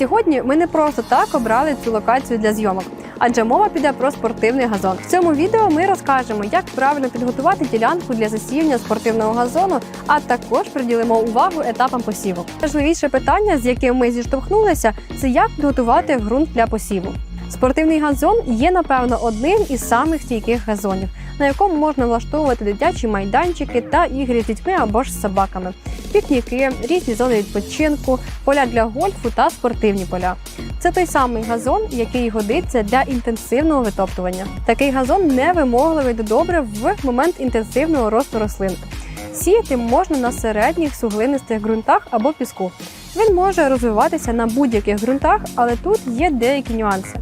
Сьогодні ми не просто так обрали цю локацію для зйомок, адже мова піде про спортивний газон. В цьому відео ми розкажемо, як правильно підготувати ділянку для засіяння спортивного газону, а також приділимо увагу етапам посіву. Важливіше питання, з яким ми зіштовхнулися, це як підготувати ґрунт для посіву. Спортивний газон є, напевно, одним із самих стійких газонів, на якому можна влаштовувати дитячі майданчики та ігри з дітьми або ж з собаками, пікніки, різні зони відпочинку, поля для гольфу та спортивні поля. Це той самий газон, який годиться для інтенсивного витоптування. Такий газон невимогливий до добрив в момент інтенсивного росту рослин. Сіяти можна на середніх суглинистих ґрунтах або піску. Він може розвиватися на будь-яких ґрунтах, але тут є деякі нюанси.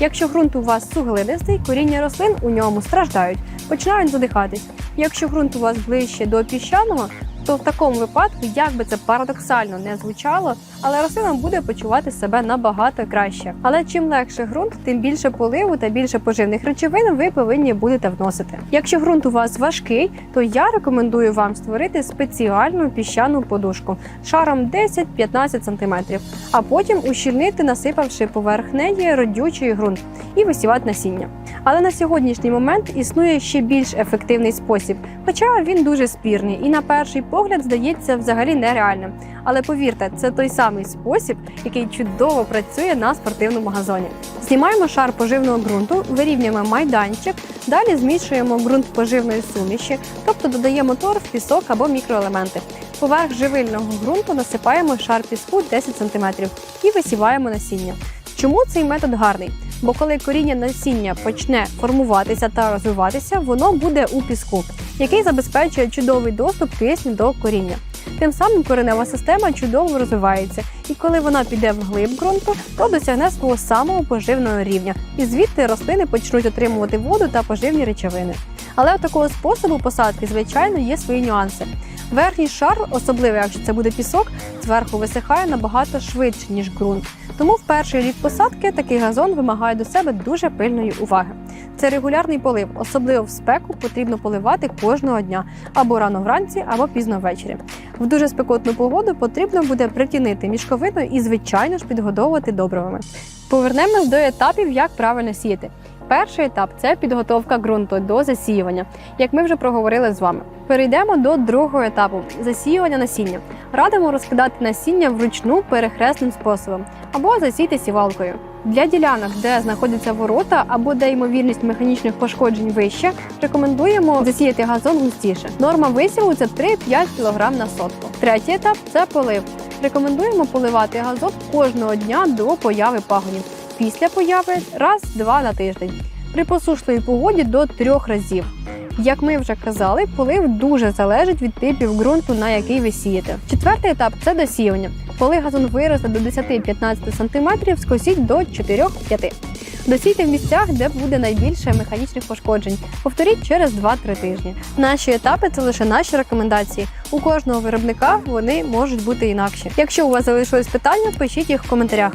Якщо ґрунт у вас суглинистий, коріння рослин у ньому страждають, починають задихатись. Якщо ґрунт у вас ближче до піщаного, то в такому випадку, як би це парадоксально не звучало, але рослина буде почувати себе набагато краще. Але чим легше ґрунт, тим більше поливу та більше поживних речовин ви повинні будете вносити. Якщо ґрунт у вас важкий, то я рекомендую вам створити спеціальну піщану подушку шаром 10-15 см, а потім ущільнити, насипавши поверх неї родючий ґрунт і висівати насіння. Але на сьогоднішній момент існує ще більш ефективний спосіб, хоча він дуже спірний і на перший погляд здається взагалі нереальним. Але повірте, це той самий спосіб, який чудово працює на спортивному газоні. Знімаємо шар поживного ґрунту, вирівнюємо майданчик, далі змішуємо ґрунт поживної суміші, тобто додаємо торф, пісок або мікроелементи. Поверх живильного ґрунту насипаємо шар піску 10 см і висіваємо насіння. Чому цей метод гарний? Бо коли коріння насіння почне формуватися та розвиватися, воно буде у піску, який забезпечує чудовий доступ кисню до коріння. Тим самим коренева система чудово розвивається, і коли вона піде вглиб ґрунту, то досягне свого самого поживного рівня, і звідти рослини почнуть отримувати воду та поживні речовини. Але у такого способу посадки, звичайно, є свої нюанси. Верхній шар, особливо якщо це буде пісок, зверху висихає набагато швидше, ніж ґрунт. Тому в перший рік посадки такий газон вимагає до себе дуже пильної уваги. Це регулярний полив, особливо в спеку потрібно поливати кожного дня або рано вранці, або пізно ввечері. В дуже спекотну погоду потрібно буде притінити мішковину і, звичайно ж, підгодовувати добривами. Повернемось до етапів, як правильно сіяти. Перший етап це підготовка ґрунту до засіювання, як ми вже проговорили з вами. Перейдемо до другого етапу засіювання насіння. Радимо розкидати насіння вручну перехресним способом або засійте сівалкою. Для ділянок, де знаходяться ворота або де ймовірність механічних пошкоджень вища, рекомендуємо засіяти газон густіше. Норма висіву це 3-5 кг на сотку. Третій етап це полив. Рекомендуємо поливати газон кожного дня до появи пагонів. Після появи раз-два на тиждень. При посушливій погоді до трьох разів. Як ми вже казали, полив дуже залежить від типів ґрунту, на який ви сієте. Четвертий етап це досіювання. Коли газон виросте до 10-15 см, скосіть до 4-5. Досійте в місцях, де буде найбільше механічних пошкоджень. Повторіть через 2-3 тижні. Наші етапи це лише наші рекомендації. У кожного виробника вони можуть бути інакші. Якщо у вас залишились питання, пишіть їх в коментарях.